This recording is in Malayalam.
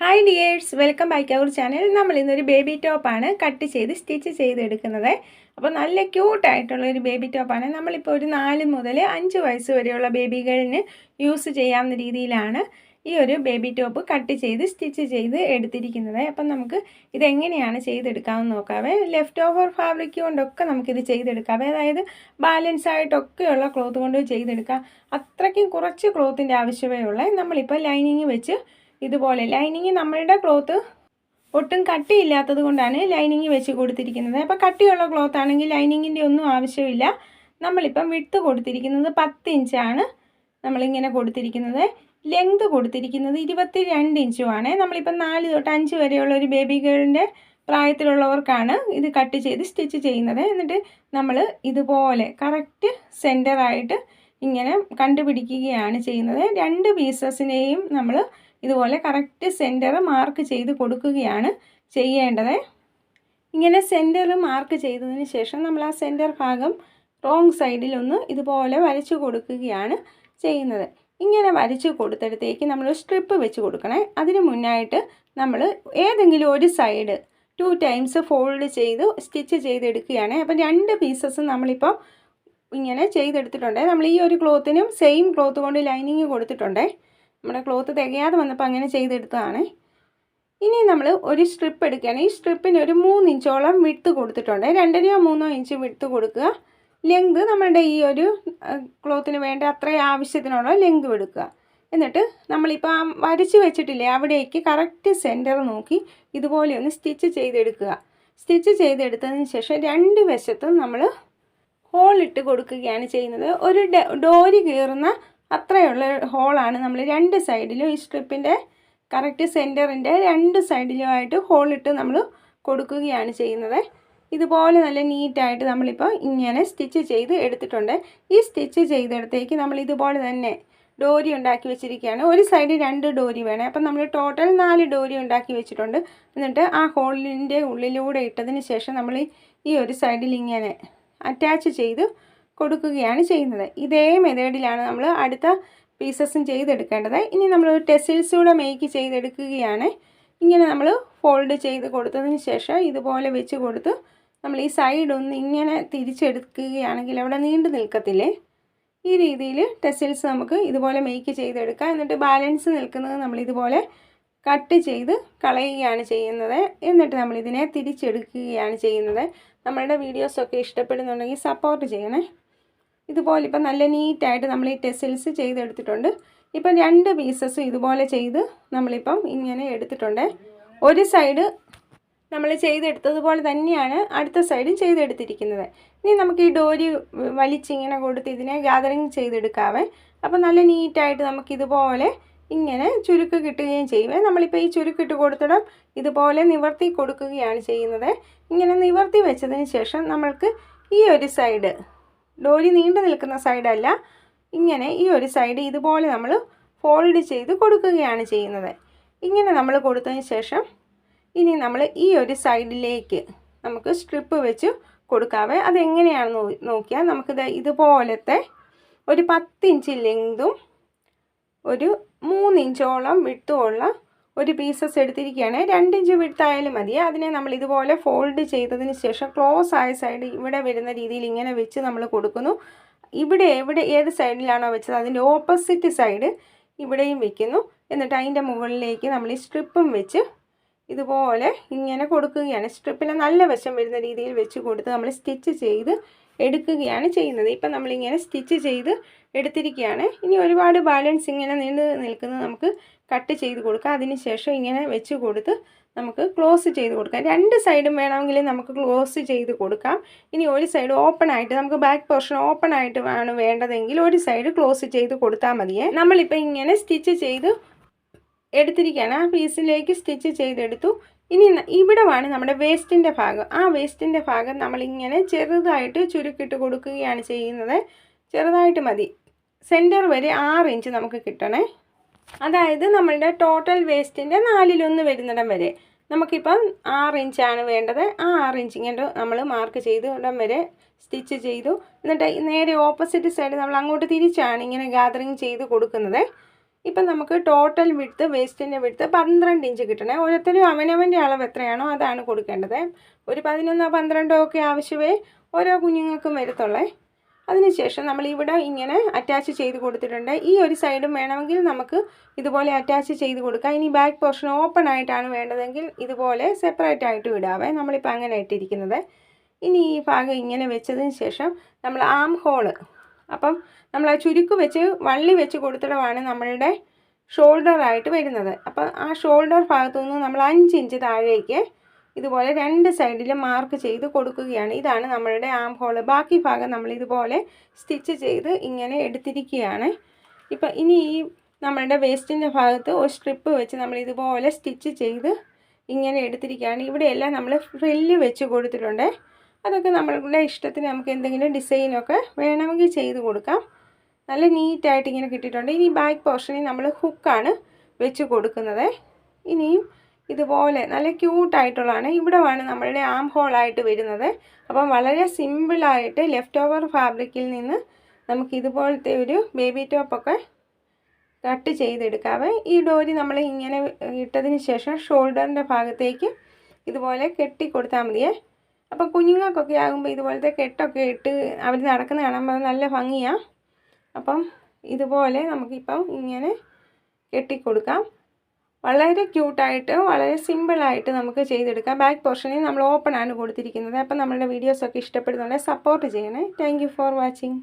Hi dears welcome back our channel നമ്മൾ ഇന്നൊരു ബേബി ടോപ്പാണ് കട്ട് ചെയ്ത് സ്റ്റിച്ച് ചെയ്തെടുക്കുന്നത്. അപ്പോൾ നല്ല ക്യൂട്ടായിട്ടുള്ള ഒരു ബേബി ടോപ്പാണ് നമ്മളിപ്പോൾ ഒരു നാല് മുതൽ അഞ്ച് വയസ്സ് വരെയുള്ള ബേബികളിന് യൂസ് ചെയ്യാവുന്ന രീതിയിലാണ് ഈ ഒരു ബേബി ടോപ്പ് കട്ട് ചെയ്ത് സ്റ്റിച്ച് ചെയ്ത് എടുത്തിരിക്കുന്നത്. അപ്പം നമുക്ക് ഇതെങ്ങനെയാണ് ചെയ്തെടുക്കാമെന്ന് നോക്കാവേ ലെഫ്റ്റ് ഓവർ ഫാബ്രിക് കൊണ്ടൊക്കെ നമുക്കിത് ചെയ്തെടുക്കാവേ അതായത് ബാലൻസ് ആയിട്ടൊക്കെയുള്ള ക്ലോത്ത് കൊണ്ട് ചെയ്തെടുക്കാം. അത്രയ്ക്കും കുറച്ച് ക്ലോത്തിന്റെ ആവശ്യമേ ഉള്ളേ. നമ്മളിപ്പോൾ ലൈനിങ് വെച്ച് ഇതുപോലെ ലൈനിങ് നമ്മളുടെ ക്ലോത്ത് ഒട്ടും കട്ടിയില്ലാത്തത് കൊണ്ടാണ് ലൈനിങ് വെച്ച് കൊടുത്തിരിക്കുന്നത്. അപ്പോൾ കട്ടിയുള്ള ക്ലോത്ത് ആണെങ്കിൽ ലൈനിങ്ങിന്റെ ഒന്നും ആവശ്യമില്ല. നമ്മളിപ്പം വിട്ട് കൊടുത്തിരിക്കുന്നത് പത്ത് ഇഞ്ചാണ് നമ്മളിങ്ങനെ കൊടുത്തിരിക്കുന്നത്. ലെങ്ത് കൊടുത്തിരിക്കുന്നത് ഇരുപത്തി രണ്ട് ഇഞ്ചുമാണ് നമ്മളിപ്പം നാല് തൊട്ട് അഞ്ച് വരെയുള്ള ഒരു ബേബി ഗേളിന്റെ പ്രായത്തിലുള്ളവർക്കാണ് ഇത് കട്ട് ചെയ്ത് സ്റ്റിച്ച് ചെയ്യുന്നത്. എന്നിട്ട് നമ്മൾ ഇതുപോലെ കറക്റ്റ് സെന്ററായിട്ട് ഇങ്ങനെ കണ്ടുപിടിക്കുകയാണ് ചെയ്യുന്നത്. രണ്ട് പീസസിനെയും നമ്മൾ ഇതുപോലെ കറക്റ്റ് സെന്റർ മാർക്ക് ചെയ്ത് കൊടുക്കുകയാണ് ചെയ്യേണ്ടത്. ഇങ്ങനെ സെന്റർ മാർക്ക് ചെയ്തതിന് ശേഷം നമ്മൾ ആ സെന്റർ ഭാഗം റോങ് സൈഡിലൊന്ന് ഇതുപോലെ വരച്ചു കൊടുക്കുകയാണ് ചെയ്യുന്നത്. ഇങ്ങനെ വരച്ചു കൊടുത്തിടത്തേക്ക് നമ്മൾ സ്ട്രിപ്പ് വെച്ച് കൊടുക്കണേ. അതിന് മുന്നായിട്ട് നമ്മൾ ഏതെങ്കിലും ഒരു സൈഡ് ടു ടൈംസ് ഫോൾഡ് ചെയ്ത് സ്റ്റിച്ച് ചെയ്തെടുക്കുകയാണ്. അപ്പം രണ്ട് പീസസ് നമ്മളിപ്പോൾ ഇങ്ങനെ ചെയ്തെടുത്തിട്ടുണ്ട്. നമ്മൾ ഈ ഒരു ക്ലോത്തിനും സെയിം ക്ലോത്ത് കൊണ്ട് ലൈനിങ് കൊടുത്തിട്ടുണ്ടേ. നമ്മുടെ ക്ലോത്ത് തികയാതെ വന്നപ്പോൾ അങ്ങനെ ചെയ്തെടുത്തതാണ്. ഇനി നമ്മൾ ഒരു സ്ട്രിപ്പ് എടുക്കുകയാണ്. ഈ സ്ട്രിപ്പിന് ഒരു മൂന്ന് ഇഞ്ചോളം വിട്ട് കൊടുത്തിട്ടുണ്ട്. രണ്ടരയോ മൂന്നോ ഇഞ്ച് വിട്ട് കൊടുക്കുക. ലെങ്ത് നമ്മളുടെ ഈ ഒരു ക്ലോത്തിന് വേണ്ട അത്രയും ആവശ്യത്തിനുള്ള ലെങ്ത് എടുക്കുക. എന്നിട്ട് നമ്മളിപ്പോൾ വരച്ച് വെച്ചിട്ടില്ലേ അവിടേക്ക് കറക്റ്റ് സെന്റർ നോക്കി ഇതുപോലെ ഒന്ന് സ്റ്റിച്ച് ചെയ്തെടുക്കുക. സ്റ്റിച്ച് ചെയ്തെടുത്തതിന് ശേഷം രണ്ട് വശത്തും നമ്മൾ ഹോൾ ഇട്ട് കൊടുക്കുകയാണ് ചെയ്യുന്നത്. ഒരു ഡോരി കയറുന്ന അത്രയുള്ള ഹോളാണ് നമ്മൾ രണ്ട് സൈഡിലും ഈ സ്ട്രിപ്പിന്റെ കറക്റ്റ് സെന്ററിന്റെ രണ്ട് സൈഡിലുമായിട്ട് ഹോളിട്ട് നമ്മൾ കൊടുക്കുകയാണ് ചെയ്യുന്നത്. ഇതുപോലെ നല്ല നീറ്റായിട്ട് നമ്മളിപ്പോൾ ഇങ്ങനെ സ്റ്റിച്ച് ചെയ്ത് എടുത്തിട്ടുണ്ട്. ഈ സ്റ്റിച്ച് ചെയ്തെടുത്തേക്ക് നമ്മൾ ഇതുപോലെ തന്നെ ഡോരി ഉണ്ടാക്കി വെച്ചിരിക്കുകയാണ്. ഒരു സൈഡിൽ രണ്ട് ഡോരി വേണം. അപ്പം നമ്മൾ ടോട്ടൽ നാല് ഡോരി ഉണ്ടാക്കി വെച്ചിട്ടുണ്ട്. എന്നിട്ട് ആ ഹോളിന്റെ ഉള്ളിലൂടെ ഇട്ടതിന് ശേഷം നമ്മൾ ഈ ഒരു സൈഡിൽ ഇങ്ങനെ അറ്റാച്ച് ചെയ്ത് കൊടുക്കുകയാണ് ചെയ്യുന്നത്. ഇതേ മെത്തേഡിലാണ് നമ്മൾ അടുത്ത പീസസും ചെയ്തെടുക്കേണ്ടത്. ഇനി നമ്മൾ ടെസിൽസ് കൂടെ മേക്ക് ചെയ്തെടുക്കുകയാണ്. ഇങ്ങനെ നമ്മൾ ഫോൾഡ് ചെയ്ത് കൊടുത്തതിന് ശേഷം ഇതുപോലെ വെച്ച് കൊടുത്ത് നമ്മൾ ഈ സൈഡ് ഒന്ന് ഇങ്ങനെ തിരിച്ചെടുക്കുകയാണെങ്കിൽ അവിടെ നീണ്ടു നിൽക്കത്തില്ലേ? ഈ രീതിയിൽ ടെസിൽസ് നമുക്ക് ഇതുപോലെ മേക്ക് ചെയ്തെടുക്കാം. എന്നിട്ട് ബാലൻസ് നിൽക്കുന്നത് നമ്മൾ ഇതുപോലെ കട്ട് ചെയ്ത് കളയുകയാണ് ചെയ്യുന്നത്. എന്നിട്ട് നമ്മൾ ഇതിനെ തിരിച്ചെടുക്കുകയാണ് ചെയ്യുന്നത്. നമ്മളുടെ വീഡിയോസൊക്കെ ഇഷ്ടപ്പെടുന്നുണ്ടെങ്കിൽ സപ്പോർട്ട് ചെയ്യണേ. ഇതുപോലെ ഇപ്പം നല്ല നീറ്റായിട്ട് നമ്മൾ ഈ ടെസിൽസ് ചെയ്തെടുത്തിട്ടുണ്ട്. ഇപ്പം രണ്ട് പീസസും ഇതുപോലെ ചെയ്ത് നമ്മളിപ്പം ഇങ്ങനെ എടുത്തിട്ടുണ്ട്. ഒരു സൈഡ് നമ്മൾ ചെയ്തെടുത്തതുപോലെ തന്നെയാണ് അടുത്ത സൈഡും ചെയ്തെടുത്തിരിക്കുന്നത്. ഇനി നമുക്ക് ഈ ഡോരി വലിച്ചിങ്ങനെ കൊടുത്ത് ഇതിനെ ഗ്യാതറിങ് ചെയ്തെടുക്കാവേ. അപ്പം നല്ല നീറ്റായിട്ട് നമുക്കിതുപോലെ ഇങ്ങനെ ചുരുക്ക് കിട്ടുകയും ചെയ്യുമേ നമ്മളിപ്പോൾ ഈ ചുരുക്കിട്ട് കൊടുത്തിടം ഇതുപോലെ നിവർത്തി കൊടുക്കുകയാണ് ചെയ്യുന്നത്. ഇങ്ങനെ നിവർത്തി വെച്ചതിന് ശേഷം നമ്മൾക്ക് ഈ ഒരു സൈഡ് ഡോരി നീണ്ടു നിൽക്കുന്ന സൈഡല്ല. ഇങ്ങനെ ഈ ഒരു സൈഡ് ഇതുപോലെ നമ്മൾ ഫോൾഡ് ചെയ്ത് കൊടുക്കുകയാണ് ചെയ്യുന്നത്. ഇങ്ങനെ നമ്മൾ കൊടുത്തതിന് ശേഷം ഇനി നമ്മൾ ഈ ഒരു സൈഡിലേക്ക് നമുക്ക് സ്ട്രിപ്പ് വെച്ച് കൊടുക്കാവേ. അതെങ്ങനെയാണെന്ന് നോക്കിയാൽ നമുക്കിത് ഇതുപോലത്തെ ഒരു പത്തിഞ്ച് ലെങ്തും ഒരു മൂന്നിഞ്ചോളം വിട്ടുമുള്ള ഒരു പീസസ് എടുത്തിരിക്കുകയാണ്. രണ്ട് ഇഞ്ച് വിട്ടായാലും മതി. അതിനെ നമ്മൾ ഇതുപോലെ ഫോൾഡ് ചെയ്തതിന് ശേഷം ക്ലോസ് ആയ സൈഡ് ഇവിടെ വരുന്ന രീതിയിൽ ഇങ്ങനെ വെച്ച് നമ്മൾ കൊടുക്കുന്നു. ഇവിടെ എവിടെ ഏത് സൈഡിലാണോ വെച്ചത്? അതിന്റെ ഓപ്പോസിറ്റ് സൈഡ് ഇവിടെയും വെക്കുന്നു. എന്നിട്ട് അതിന്റെ മുകളിലേക്ക് നമ്മൾ ഈ സ്ട്രിപ്പും വെച്ച് ഇതുപോലെ ഇങ്ങനെ കൊടുക്കുകയാണ്. സ്ട്രിപ്പിനെ നല്ല വശം വരുന്ന രീതിയിൽ വെച്ച് കൊടുത്ത് നമ്മൾ സ്റ്റിച്ച് ചെയ്ത് എടുക്കുകയാണ് ചെയ്യുന്നത്. ഇപ്പം നമ്മളിങ്ങനെ സ്റ്റിച്ച് ചെയ്ത് എടുത്തിരിക്കുകയാണ്. ഇനി ഒരുപാട് ബാലൻസ് ഇങ്ങനെ നീണ്ടു നിൽക്കുന്നത് നമുക്ക് കട്ട് ചെയ്ത് കൊടുക്കാം. അതിന് ശേഷം ഇങ്ങനെ വെച്ച് കൊടുത്ത് നമുക്ക് ക്ലോസ് ചെയ്ത് കൊടുക്കാം. രണ്ട് സൈഡും വേണമെങ്കിൽ നമുക്ക് ക്ലോസ് ചെയ്ത് കൊടുക്കാം. ഇനി ഒരു സൈഡ് ഓപ്പൺ ആയിട്ട് നമുക്ക് ബാക്ക് പോർഷൻ ഓപ്പൺ ആയിട്ട് ആണ് വേണ്ടതെങ്കിൽ ഒരു സൈഡ് ക്ലോസ് ചെയ്ത് കൊടുത്താൽ മതിയേ. നമ്മളിപ്പോൾ ഇങ്ങനെ സ്റ്റിച്ച് ചെയ്ത് എടുത്തിരിക്കുകയാണ്. ആ പീസിലേക്ക് സ്റ്റിച്ച് ചെയ്തെടുത്തു. ഇനി ഇവിടമാണ് നമ്മുടെ വേസ്റ്റിന്റെ ഭാഗം. ആ വേസ്റ്റിന്റെ ഭാഗം നമ്മളിങ്ങനെ ചെറുതായിട്ട് ചുരുക്കിട്ട് കൊടുക്കുകയാണ് ചെയ്യുന്നത്. ചെറുതായിട്ട് മതി. സെന്റർ വരെ ആറ് ഇഞ്ച് നമുക്ക് കിട്ടണേ. അതായത് നമ്മളുടെ ടോട്ടൽ വേസ്റ്റിന്റെ നാലിലൊന്ന് വരുന്നിടം വരെ. നമുക്കിപ്പം ആറ് ഇഞ്ചാണ് വേണ്ടത്. ആ ആറ് ഇഞ്ച് ഇങ്ങനെ നമ്മൾ മാർക്ക് ചെയ്ത് ഇടം വരെ സ്റ്റിച്ച് ചെയ്തു. എന്നിട്ട് നേരെ ഓപ്പോസിറ്റ് സൈഡ് നമ്മൾ അങ്ങോട്ട് തിരിച്ചാണ് ഇങ്ങനെ ഗാദറിങ് ചെയ്ത് കൊടുക്കുന്നത്. ഇപ്പം നമുക്ക് ടോട്ടൽ വിടുത്ത് വേസ്റ്റിന്റെ വിടുത്ത് പന്ത്രണ്ട് ഇഞ്ച് കിട്ടണേ. ഓരോരുത്തരും അവനവന്റെ അളവ് എത്രയാണോ അതാണ് കൊടുക്കേണ്ടത്. ഒരു പതിനൊന്നോ പന്ത്രണ്ടോ ഒക്കെ ആവശ്യമേ ഓരോ കുഞ്ഞുങ്ങൾക്കും വരത്തുള്ളേ. അതിനുശേഷം നമ്മൾ ഇവിടെ ഇങ്ങനെ അറ്റാച്ച് ചെയ്ത് കൊടുത്തിട്ടുണ്ട്. ഈ ഒരു സൈഡും വേണമെങ്കിൽ നമുക്ക് ഇതുപോലെ അറ്റാച്ച് ചെയ്ത് കൊടുക്കാം. ഇനി ബാക്ക് പോർഷൻ ഓപ്പൺ ആയിട്ടാണ് വേണ്ടതെങ്കിൽ ഇതുപോലെ സെപ്പറേറ്റ് ആയിട്ട് വിടാവേ നമ്മളിപ്പോൾ അങ്ങനെ ഇട്ടിരിക്കുന്നത്. ഇനി ഈ ഭാഗം ഇങ്ങനെ വെച്ചതിന് ശേഷം നമ്മൾ ആം ഹോൾ അപ്പം നമ്മൾ ആ ചുരുക്ക് വെച്ച് വള്ളി വെച്ച് കൊടുത്തിടമാണ് നമ്മളുടെ ഷോൾഡർ ആയിട്ട് വരുന്നത്. അപ്പം ആ ഷോൾഡർ ഭാഗത്തു നിന്ന് നമ്മൾ അഞ്ച് ഇഞ്ച് താഴേക്ക് ഇതുപോലെ രണ്ട് സൈഡിലും മാർക്ക് ചെയ്ത് കൊടുക്കുകയാണ്. ഇതാണ് നമ്മളുടെ ആം ഹോൾ ബാക്കി ഭാഗം നമ്മൾ ഇതുപോലെ സ്റ്റിച്ച് ചെയ്ത് ഇങ്ങനെ എടുത്തിരിക്കുകയാണ്. ഇപ്പം ഇനി ഈ നമ്മളുടെ വേസ്റ്റിന്റെ ഭാഗത്ത് ഒരു സ്ട്രിപ്പ് വെച്ച് നമ്മൾ ഇതുപോലെ സ്റ്റിച്ച് ചെയ്ത് ഇങ്ങനെ എടുത്തിരിക്കുകയാണ്. ഇവിടെയെല്ലാം നമ്മൾ ഫ്രില്ല് വെച്ച് കൊടുത്തിട്ടുണ്ട്. അതൊക്കെ നമ്മളുടെ ഇഷ്ടത്തിന് നമുക്ക് എന്തെങ്കിലും ഡിസൈനൊക്കെ വേണമെങ്കിൽ ചെയ്ത് കൊടുക്കാം. നല്ല നീറ്റായിട്ട് ഇങ്ങനെ കിട്ടിയിട്ടുണ്ട്. ഇനി ബാക്ക് പോർഷനിൽ നമ്മൾ ഹുക്കാണ് വെച്ച് കൊടുക്കുന്നത്. ഇനിയും ഇതുപോലെ നല്ല ക്യൂട്ടായിട്ടുള്ളതാണ് ഇവിടെ വേണം നമ്മളുടെ ആം ഹോളായിട്ട് വരുന്നത്. അപ്പം വളരെ സിമ്പിളായിട്ട് ലെഫ്റ്റ് ഓവർ ഫാബ്രിക്കിൽ നിന്ന് നമുക്ക് ഇതുപോലത്തെ ഒരു ബേബി ടോപ്പൊക്കെ കട്ട് ചെയ്തെടുക്കാവേ. ഈ ഡോരി നമ്മൾ ഇങ്ങനെ ഇട്ടതിന് ശേഷം ഷോൾഡറിന്റെ ഭാഗത്തേക്ക് ഇതുപോലെ കെട്ടി കൊടുത്താൽ മതിയേ. അപ്പം കുഞ്ഞുങ്ങൾക്കൊക്കെ ആകുമ്പോൾ ഇതുപോലത്തെ കെട്ടൊക്കെ ഇട്ട് അവർ നടക്കുന്ന കാണുമ്പോൾ നല്ല ഭംഗിയാണ് അപ്പം ഇതുപോലെ നമുക്കിപ്പം ഇങ്ങനെ കെട്ടിക്കൊടുക്കാം. വളരെ ക്യൂട്ടായിട്ട് വളരെ സിമ്പിളായിട്ട് നമുക്ക് ചെയ്തെടുക്കാം. ബാക്ക് പോർഷനിൽ നമ്മൾ ഓപ്പൺ ആണ് കൊടുത്തിരിക്കുന്നത്. അപ്പം നമ്മളുടെ വീഡിയോസൊക്കെ ഇഷ്ടപ്പെടുന്നുണ്ടെങ്കിൽ സപ്പോർട്ട് ചെയ്യണേ. Thank for watching.